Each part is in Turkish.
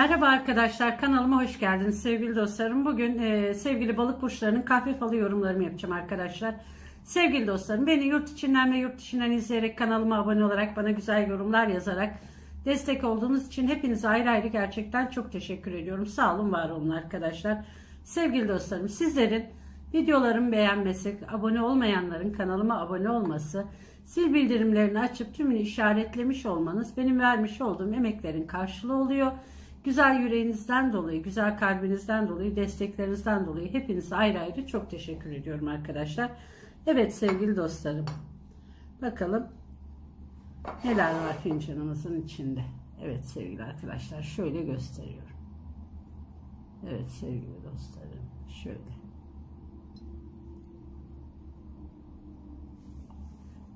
Merhaba arkadaşlar kanalıma hoş geldiniz sevgili dostlarım. Bugün e, sevgili balık burçlarının kahve falı yorumlarımı yapacağım arkadaşlar. Sevgili dostlarım beni yurt içinden ve yurt dışından izleyerek kanalıma abone olarak bana güzel yorumlar yazarak destek olduğunuz için hepinize ayrı ayrı gerçekten çok teşekkür ediyorum. Sağ olun var olun arkadaşlar. Sevgili dostlarım sizlerin videolarımı beğenmesi, abone olmayanların kanalıma abone olması, sil bildirimlerini açıp tümünü işaretlemiş olmanız benim vermiş olduğum emeklerin karşılığı oluyor. Güzel yüreğinizden dolayı, güzel kalbinizden dolayı, desteklerinizden dolayı hepinize ayrı ayrı çok teşekkür ediyorum arkadaşlar. Evet sevgili dostlarım. Bakalım neler var fincanımızın içinde. Evet sevgili arkadaşlar şöyle gösteriyorum. Evet sevgili dostlarım şöyle.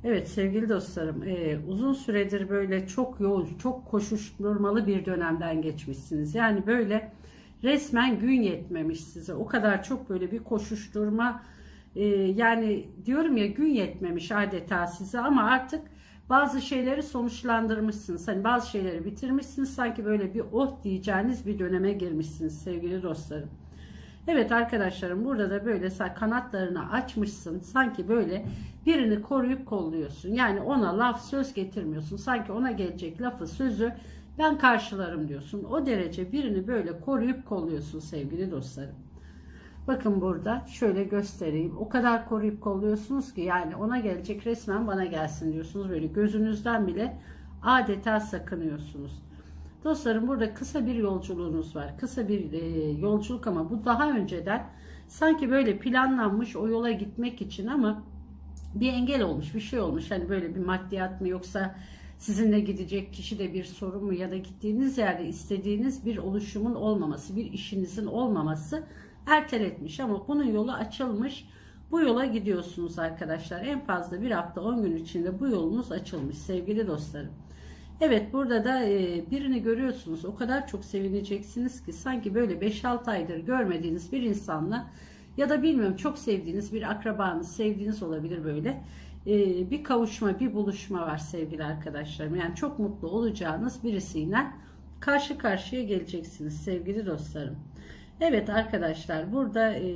Evet sevgili dostlarım, e, uzun süredir böyle çok yoğun, çok koşuşturmalı bir dönemden geçmişsiniz. Yani böyle resmen gün yetmemiş size. O kadar çok böyle bir koşuşturma, e, yani diyorum ya gün yetmemiş adeta size ama artık bazı şeyleri sonuçlandırmışsınız. Hani bazı şeyleri bitirmişsiniz. Sanki böyle bir oh diyeceğiniz bir döneme girmişsiniz sevgili dostlarım. Evet arkadaşlarım burada da böyle kanatlarını açmışsın. Sanki böyle birini koruyup kolluyorsun. Yani ona laf söz getirmiyorsun. Sanki ona gelecek lafı sözü ben karşılarım diyorsun. O derece birini böyle koruyup kolluyorsun sevgili dostlarım. Bakın burada şöyle göstereyim. O kadar koruyup kolluyorsunuz ki yani ona gelecek resmen bana gelsin diyorsunuz. Böyle gözünüzden bile adeta sakınıyorsunuz. Dostlarım burada kısa bir yolculuğunuz var. Kısa bir e, yolculuk ama bu daha önceden sanki böyle planlanmış o yola gitmek için ama bir engel olmuş, bir şey olmuş. Hani böyle bir maddiyat mı yoksa sizinle gidecek kişi de bir sorun mu ya da gittiğiniz yerde istediğiniz bir oluşumun olmaması, bir işinizin olmaması erteletmiş ama bunun yolu açılmış. Bu yola gidiyorsunuz arkadaşlar. En fazla bir hafta 10 gün içinde bu yolunuz açılmış sevgili dostlarım. Evet burada da e, birini görüyorsunuz. O kadar çok sevineceksiniz ki sanki böyle 5-6 aydır görmediğiniz bir insanla ya da bilmiyorum çok sevdiğiniz bir akrabanız, sevdiğiniz olabilir böyle. E, bir kavuşma, bir buluşma var sevgili arkadaşlarım. Yani çok mutlu olacağınız birisiyle karşı karşıya geleceksiniz sevgili dostlarım. Evet arkadaşlar burada e,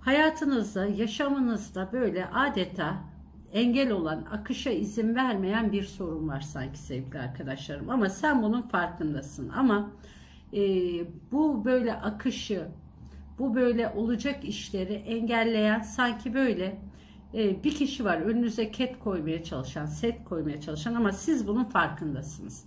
hayatınızda, yaşamınızda böyle adeta engel olan, akışa izin vermeyen bir sorun var sanki sevgili arkadaşlarım. Ama sen bunun farkındasın. Ama e, bu böyle akışı, bu böyle olacak işleri engelleyen sanki böyle e, bir kişi var önünüze ket koymaya çalışan, set koymaya çalışan ama siz bunun farkındasınız.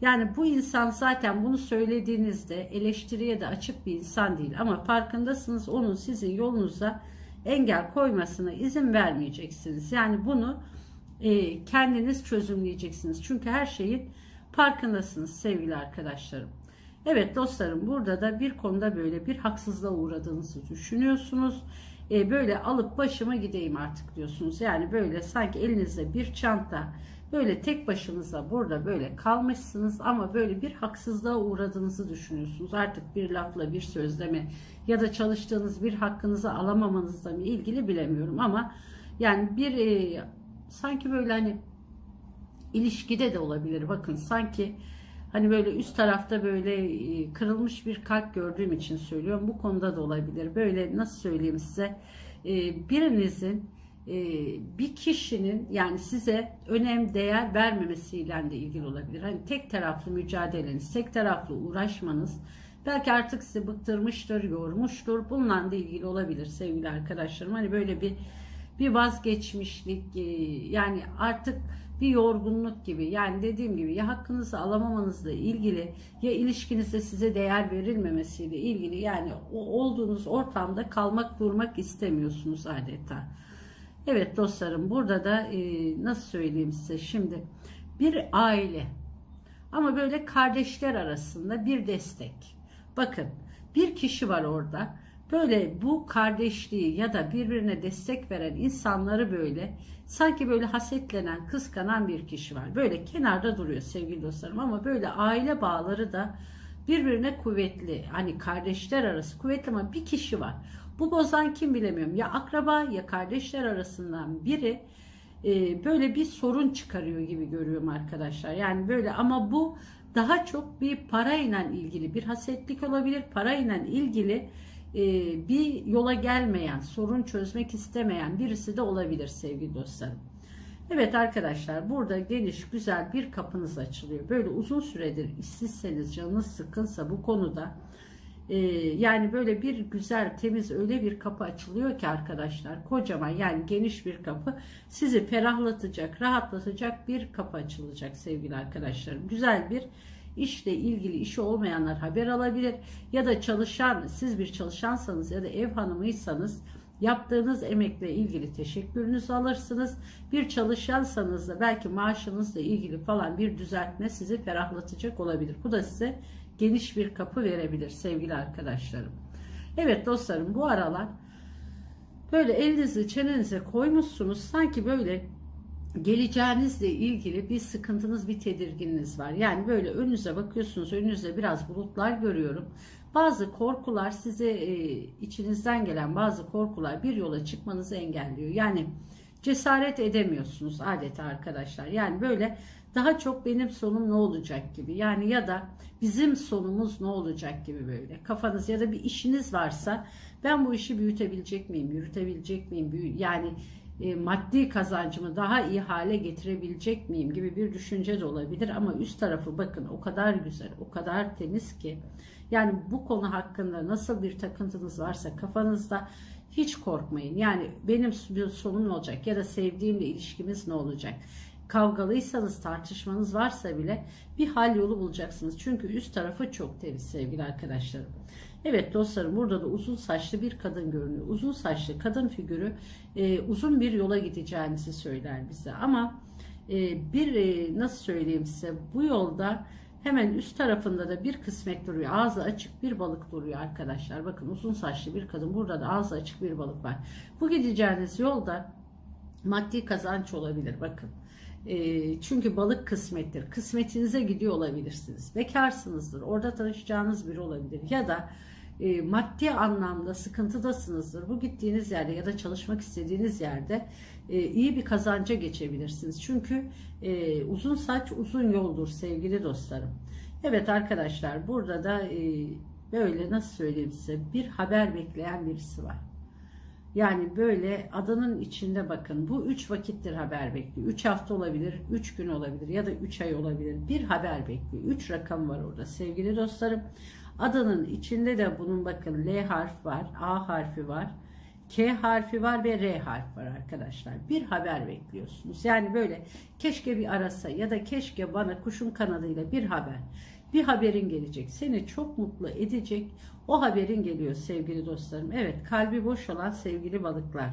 Yani bu insan zaten bunu söylediğinizde eleştiriye de açık bir insan değil ama farkındasınız onun sizin yolunuza engel koymasına izin vermeyeceksiniz. Yani bunu e, kendiniz çözümleyeceksiniz. Çünkü her şeyin farkındasınız sevgili arkadaşlarım. Evet dostlarım burada da bir konuda böyle bir haksızlığa uğradığınızı düşünüyorsunuz. E, böyle alıp başıma gideyim artık diyorsunuz. Yani böyle sanki elinizde bir çanta böyle tek başınıza burada böyle kalmışsınız ama böyle bir haksızlığa uğradığınızı düşünüyorsunuz. Artık bir lafla bir sözle mi ya da çalıştığınız bir hakkınızı alamamanızla mı ilgili bilemiyorum ama yani bir e, sanki böyle hani ilişkide de olabilir. Bakın sanki hani böyle üst tarafta böyle e, kırılmış bir kalp gördüğüm için söylüyorum. Bu konuda da olabilir. Böyle nasıl söyleyeyim size e, birinizin bir kişinin yani size önem değer vermemesiyle de ilgili olabilir. Hani tek taraflı mücadeleniz, tek taraflı uğraşmanız belki artık sizi bıktırmıştır, yormuştur. Bununla da ilgili olabilir sevgili arkadaşlarım. Hani böyle bir bir vazgeçmişlik yani artık bir yorgunluk gibi yani dediğim gibi ya hakkınızı alamamanızla ilgili ya ilişkinizde size değer verilmemesiyle ilgili yani o olduğunuz ortamda kalmak durmak istemiyorsunuz adeta. Evet dostlarım burada da e, nasıl söyleyeyim size şimdi bir aile ama böyle kardeşler arasında bir destek. Bakın bir kişi var orada böyle bu kardeşliği ya da birbirine destek veren insanları böyle sanki böyle hasetlenen, kıskanan bir kişi var. Böyle kenarda duruyor sevgili dostlarım ama böyle aile bağları da birbirine kuvvetli. Hani kardeşler arası kuvvetli ama bir kişi var. Bu bozan kim bilemiyorum. Ya akraba ya kardeşler arasından biri e, böyle bir sorun çıkarıyor gibi görüyorum arkadaşlar. Yani böyle ama bu daha çok bir parayla ilgili bir hasetlik olabilir. Parayla ilgili e, bir yola gelmeyen, sorun çözmek istemeyen birisi de olabilir sevgili dostlarım. Evet arkadaşlar burada geniş güzel bir kapınız açılıyor. Böyle uzun süredir işsizseniz canınız sıkınsa bu konuda e, yani böyle bir güzel temiz öyle bir kapı açılıyor ki arkadaşlar kocaman yani geniş bir kapı sizi ferahlatacak rahatlatacak bir kapı açılacak sevgili arkadaşlarım. Güzel bir işle ilgili işi olmayanlar haber alabilir ya da çalışan siz bir çalışansanız ya da ev hanımıysanız Yaptığınız emekle ilgili teşekkürünüzü alırsınız. Bir çalışansanız da belki maaşınızla ilgili falan bir düzeltme sizi ferahlatacak olabilir. Bu da size geniş bir kapı verebilir sevgili arkadaşlarım. Evet dostlarım bu aralar böyle elinizi çenenize koymuşsunuz sanki böyle geleceğinizle ilgili bir sıkıntınız, bir tedirgininiz var. Yani böyle önünüze bakıyorsunuz, önünüzde biraz bulutlar görüyorum. Bazı korkular size e, içinizden gelen bazı korkular bir yola çıkmanızı engelliyor. Yani cesaret edemiyorsunuz adeta arkadaşlar. Yani böyle daha çok benim sonum ne olacak gibi. Yani ya da bizim sonumuz ne olacak gibi böyle. Kafanız ya da bir işiniz varsa ben bu işi büyütebilecek miyim, yürütebilecek miyim? Yani e, maddi kazancımı daha iyi hale getirebilecek miyim gibi bir düşünce de olabilir ama üst tarafı bakın o kadar güzel, o kadar temiz ki yani bu konu hakkında nasıl bir takıntınız varsa kafanızda hiç korkmayın. Yani benim sonum olacak ya da sevdiğimle ilişkimiz ne olacak? Kavgalıysanız tartışmanız varsa bile bir hal yolu bulacaksınız. Çünkü üst tarafı çok temiz sevgili arkadaşlarım. Evet dostlarım burada da uzun saçlı bir kadın görünüyor. Uzun saçlı kadın figürü e, uzun bir yola gideceğinizi söyler bize. Ama e, bir e, nasıl söyleyeyim size bu yolda hemen üst tarafında da bir kısmet duruyor. Ağzı açık bir balık duruyor arkadaşlar. Bakın uzun saçlı bir kadın. Burada da ağzı açık bir balık var. Bu gideceğiniz yolda maddi kazanç olabilir. Bakın. E, çünkü balık kısmettir. Kısmetinize gidiyor olabilirsiniz. Bekarsınızdır. Orada tanışacağınız biri olabilir. Ya da e, maddi anlamda sıkıntıdasınızdır. Bu gittiğiniz yerde ya da çalışmak istediğiniz yerde e, iyi bir kazanca geçebilirsiniz. Çünkü e, uzun saç uzun yoldur sevgili dostlarım. Evet arkadaşlar burada da böyle nasıl söyleyeyim size bir haber bekleyen birisi var. Yani böyle adının içinde bakın bu üç vakittir haber bekliyor. Üç hafta olabilir, üç gün olabilir ya da üç ay olabilir. Bir haber bekliyor. Üç rakam var orada sevgili dostlarım. Adının içinde de bunun bakın L harf var, A harfi var, K harfi var ve R harf var arkadaşlar. Bir haber bekliyorsunuz. Yani böyle keşke bir arasa ya da keşke bana kuşun kanadıyla bir haber. Bir haberin gelecek. Seni çok mutlu edecek. O haberin geliyor sevgili dostlarım. Evet kalbi boş olan sevgili balıklar.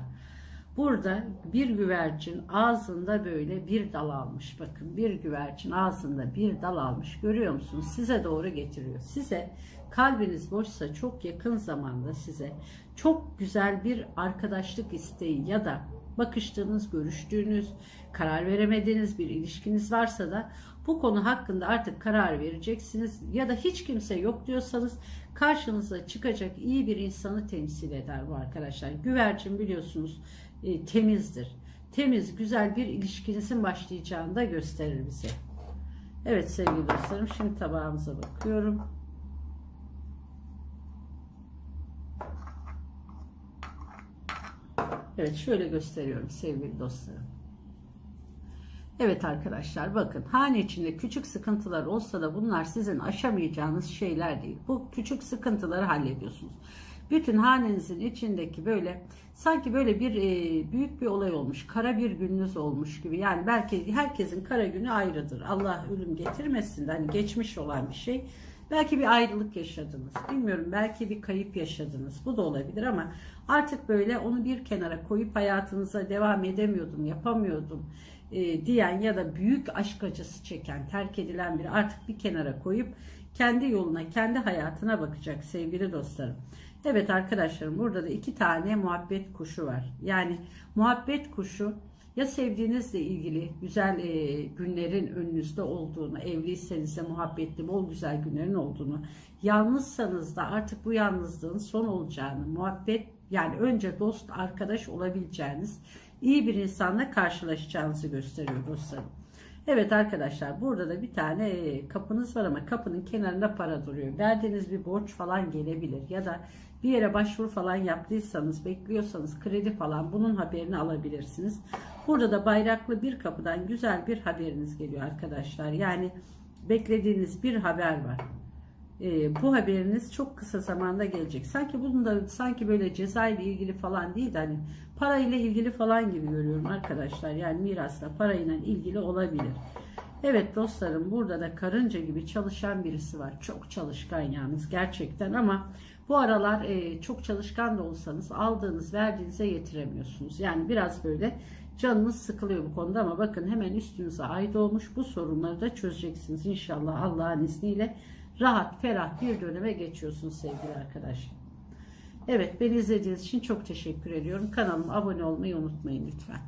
Burada bir güvercin ağzında böyle bir dal almış. Bakın bir güvercin ağzında bir dal almış. Görüyor musunuz? Size doğru getiriyor. Size kalbiniz boşsa çok yakın zamanda size çok güzel bir arkadaşlık isteği ya da bakıştığınız, görüştüğünüz, karar veremediğiniz bir ilişkiniz varsa da bu konu hakkında artık karar vereceksiniz ya da hiç kimse yok diyorsanız karşınıza çıkacak iyi bir insanı temsil eder bu arkadaşlar. Güvercin biliyorsunuz e, temizdir. Temiz, güzel bir ilişkinizin başlayacağını da gösterir bize. Evet sevgili dostlarım şimdi tabağımıza bakıyorum. Evet şöyle gösteriyorum sevgili dostlarım. Evet arkadaşlar bakın hane içinde küçük sıkıntılar olsa da bunlar sizin aşamayacağınız şeyler değil. Bu küçük sıkıntıları hallediyorsunuz. Bütün hanenizin içindeki böyle sanki böyle bir e, büyük bir olay olmuş. Kara bir gününüz olmuş gibi. Yani belki herkesin kara günü ayrıdır. Allah ölüm getirmesin de hani geçmiş olan bir şey. Belki bir ayrılık yaşadınız. Bilmiyorum belki bir kayıp yaşadınız. Bu da olabilir ama artık böyle onu bir kenara koyup hayatınıza devam edemiyordum, yapamıyordum e, diyen ya da büyük aşk acısı çeken, terk edilen biri artık bir kenara koyup kendi yoluna, kendi hayatına bakacak sevgili dostlarım. Evet arkadaşlarım burada da iki tane muhabbet kuşu var. Yani muhabbet kuşu ya sevdiğinizle ilgili güzel e, günlerin önünüzde olduğunu, evliyseniz de muhabbetli bol güzel günlerin olduğunu, yalnızsanız da artık bu yalnızlığın son olacağını, muhabbet yani önce dost, arkadaş olabileceğiniz iyi bir insanla karşılaşacağınızı gösteriyor dostlarım. Evet arkadaşlar burada da bir tane kapınız var ama kapının kenarında para duruyor. Verdiğiniz bir borç falan gelebilir ya da bir yere başvuru falan yaptıysanız bekliyorsanız kredi falan bunun haberini alabilirsiniz. Burada da bayraklı bir kapıdan güzel bir haberiniz geliyor arkadaşlar. Yani beklediğiniz bir haber var. Ee, bu haberiniz çok kısa zamanda gelecek. Sanki bunun da sanki böyle ceza ile ilgili falan değil de hani parayla ilgili falan gibi görüyorum arkadaşlar. Yani mirasla parayla ilgili olabilir. Evet dostlarım burada da karınca gibi çalışan birisi var. Çok çalışkan yalnız gerçekten ama bu aralar e, çok çalışkan da olsanız aldığınız verdiğinize yetiremiyorsunuz. Yani biraz böyle canınız sıkılıyor bu konuda ama bakın hemen üstünüze ay doğmuş bu sorunları da çözeceksiniz inşallah Allah'ın izniyle rahat ferah bir döneme geçiyorsunuz sevgili arkadaşlar. Evet beni izlediğiniz için çok teşekkür ediyorum. Kanalıma abone olmayı unutmayın lütfen.